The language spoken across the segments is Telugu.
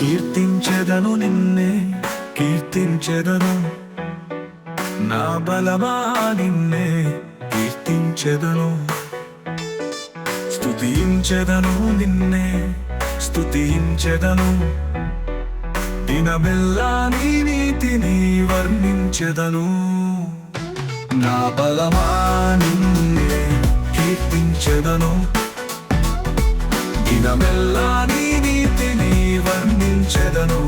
కీర్తించెదను నిన్నే కీర్తించెదను. నా బలమా నిన్నే కీర్తించెదను. స్తుతించెదను నిన్నే స్తుతించెదను. దినమెల్లా నీ నీతిని వర్ణించెదను. నా బలమా నిన్నే కీర్తించెదను. దినమెల్లా నీ కీర్తించెదను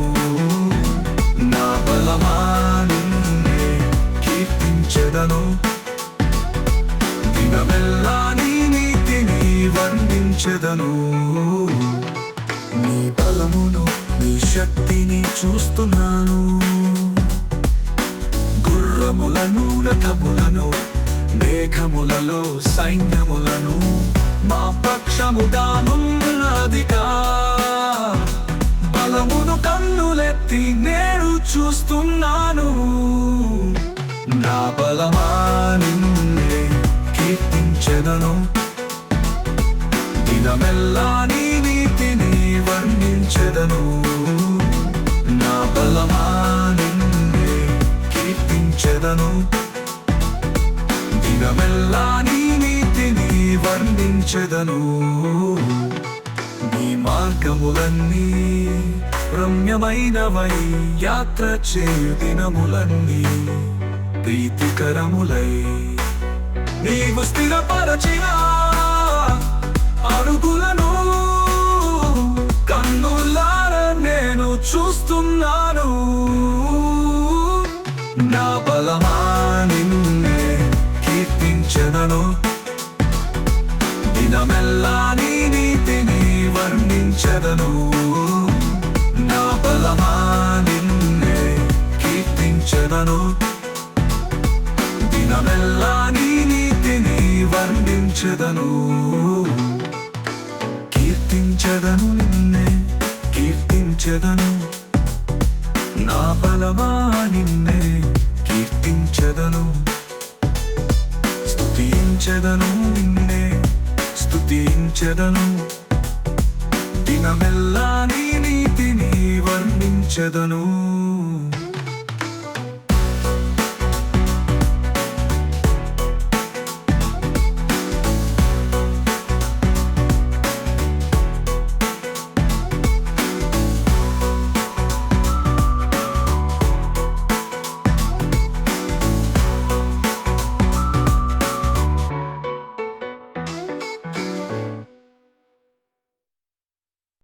నా బలమా నిన్నే కీర్తించెదను. దినమెల్లా నీ నీతిని వర్ణించెదను. నీ బలమును నీ శక్తిని చూస్తున్నాను. గుర్రములను రథములను మేఘములలో సైన్యములను మా పక్షముగానున్నదిగా కాలమును కన్నులెత్తి నేను చూస్తున్నాను. నా బలమా నిన్నే కీర్తించెదను. దినమెల్లా నీ నీతిని వర్ణించెదను. నా బలమా నిన్నే కీర్తించెదను. దినమెల్లా నీ నీతిని వర్ణించెదను. నీ మార్గములన్నీ ధన్యమైనవై యాత్ర చేయు దినములన్నీ ప్రీతికరములై. నీవు స్థిరపరచిన అడుగులను కన్నులార నేను చూస్తున్నాను. నా బలమా నిన్నే కీర్తించదను దినమెల్లా నీ నీతిని వర్ణించదను. చేశాను దినమెల్లా నీ నీతిని వర్ణించెదను. కీర్తించదను నిన్నే కీర్తించదను. నా బలమా నిన్నే కీర్తించెదను. స్తుతించెదను నిన్నే స్తుతించెదను. దినమెల్లా నీ నీతిని వర్ణించెదను.